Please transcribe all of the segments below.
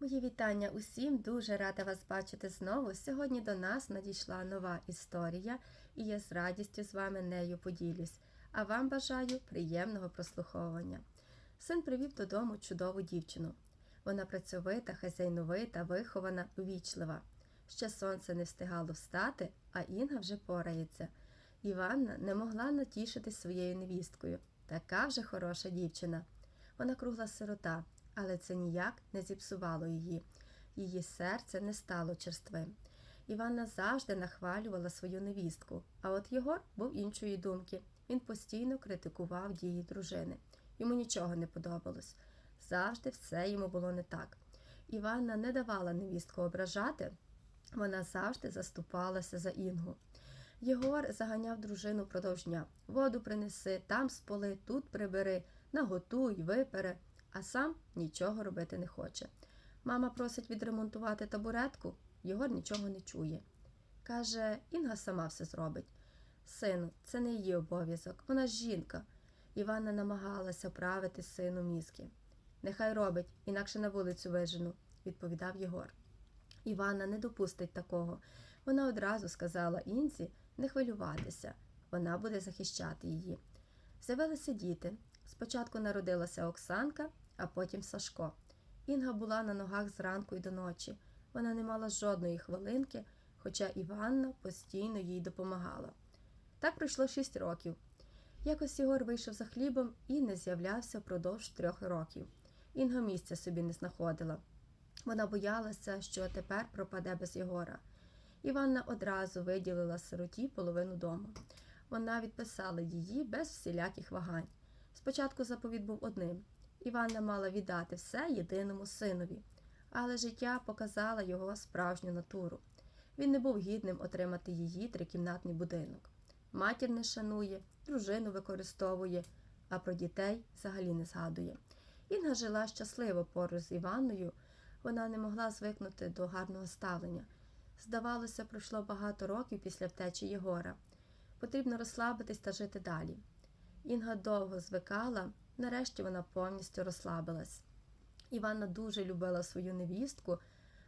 Мої вітання усім, дуже рада вас бачити знову. Сьогодні до нас надійшла нова історія, і я з радістю з вами нею поділюсь. А вам бажаю приємного прослуховування. Син привів додому чудову дівчину. Вона працьовита, хазяйновита, вихована, увічлива. Ще сонце не встигало встати, а Інга вже порається. Іванна не могла натішитись своєю невісткою. Така вже хороша дівчина. Вона кругла сирота, але це ніяк не зіпсувало її. Її серце не стало черствим. Іванна завжди нахвалювала свою невістку, а от Єгор був іншої думки. Він постійно критикував дії дружини. Йому нічого не подобалось. Завжди все йому було не так. Іванна не давала невістку ображати, вона завжди заступалася за Інгу. Єгор заганяв дружину впродовж дня. Воду принеси, там споли, тут прибери, наготуй, випере, а сам нічого робити не хоче. Мама просить відремонтувати табуретку, Єгор нічого не чує. Каже, Інга сама все зробить. Сину, це не її обов'язок, вона ж жінка. Іванна намагалася правити сину мізки. Нехай робить, інакше на вулицю вижену, відповідав Єгор. Іванна не допустить такого. Вона одразу сказала Інзі не хвилюватися, вона буде захищати її. З'явилися діти. Спочатку народилася Оксанка, а потім Сашко. Інга була на ногах зранку й до ночі. Вона не мала жодної хвилинки, хоча Іванна постійно їй допомагала. Так пройшло шість років. Якось Єгор вийшов за хлібом і не з'являвся впродовж трьох років. Інга місця собі не знаходила. Вона боялася, що тепер пропаде без Єгора. Іванна одразу виділила сироті половину дому. Вона відписала її без всіляких вагань. Спочатку заповіт був одним. Іванна мала віддати все єдиному синові, але життя показало його справжню натуру. Він не був гідним отримати її трикімнатний будинок. Матір не шанує, дружину використовує, а про дітей взагалі не згадує. Інга жила щасливо поруч з Іванною, вона не могла звикнути до гарного ставлення. Здавалося, пройшло багато років після втечі Єгора. Потрібно розслабитись та жити далі. Інга довго звикала, нарешті вона повністю розслабилась. Іванна дуже любила свою невістку,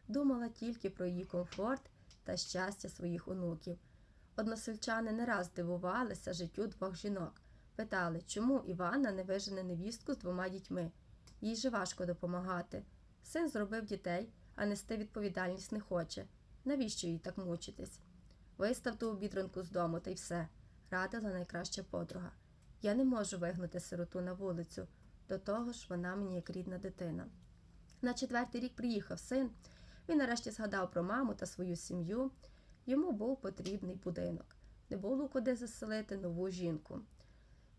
думала тільки про її комфорт та щастя своїх онуків. Односельчани не раз дивувалися життю двох жінок, питали, чому Іванна не вижене невістку з двома дітьми. Їй же важко допомагати. Син зробив дітей, а нести відповідальність не хоче. Навіщо їй так мучитись? Вистав ту обідранку з дому та й все, радила найкраща подруга. Я не можу вигнати сироту на вулицю, до того ж вона мені як рідна дитина. На четвертий рік приїхав син. Він нарешті згадав про маму та свою сім'ю. Йому був потрібний будинок. Не було куди заселити нову жінку.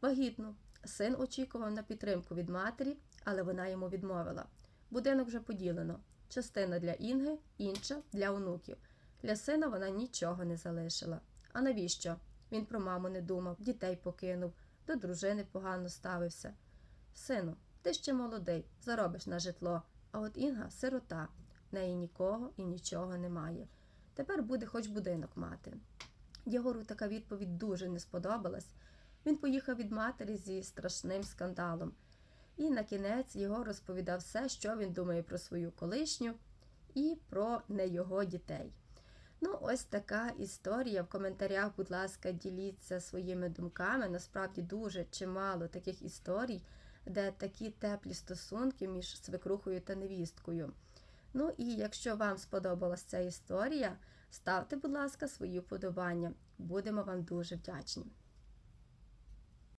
Вагітну. Син очікував на підтримку від матері, але вона йому відмовила. Будинок вже поділено. Частина для Інги, інша для онуків. Для сина вона нічого не залишила. А навіщо? Він про маму не думав, дітей покинув, до дружини погано ставився. Сину, ти ще молодий, заробиш на житло, а от Інга сирота, в неї нікого і нічого немає. Тепер буде хоч будинок мати. Єгору така відповідь дуже не сподобалась. Він поїхав від матері зі страшним скандалом. І на кінець його розповідав все, що він думає про свою колишню і про не його дітей. Ну, ось така історія. В коментарях, будь ласка, діліться своїми думками. Насправді дуже чимало таких історій, де такі теплі стосунки між свекрухою та невісткою. Ну і якщо вам сподобалася ця історія, ставте, будь ласка, свої вподобання. Будемо вам дуже вдячні.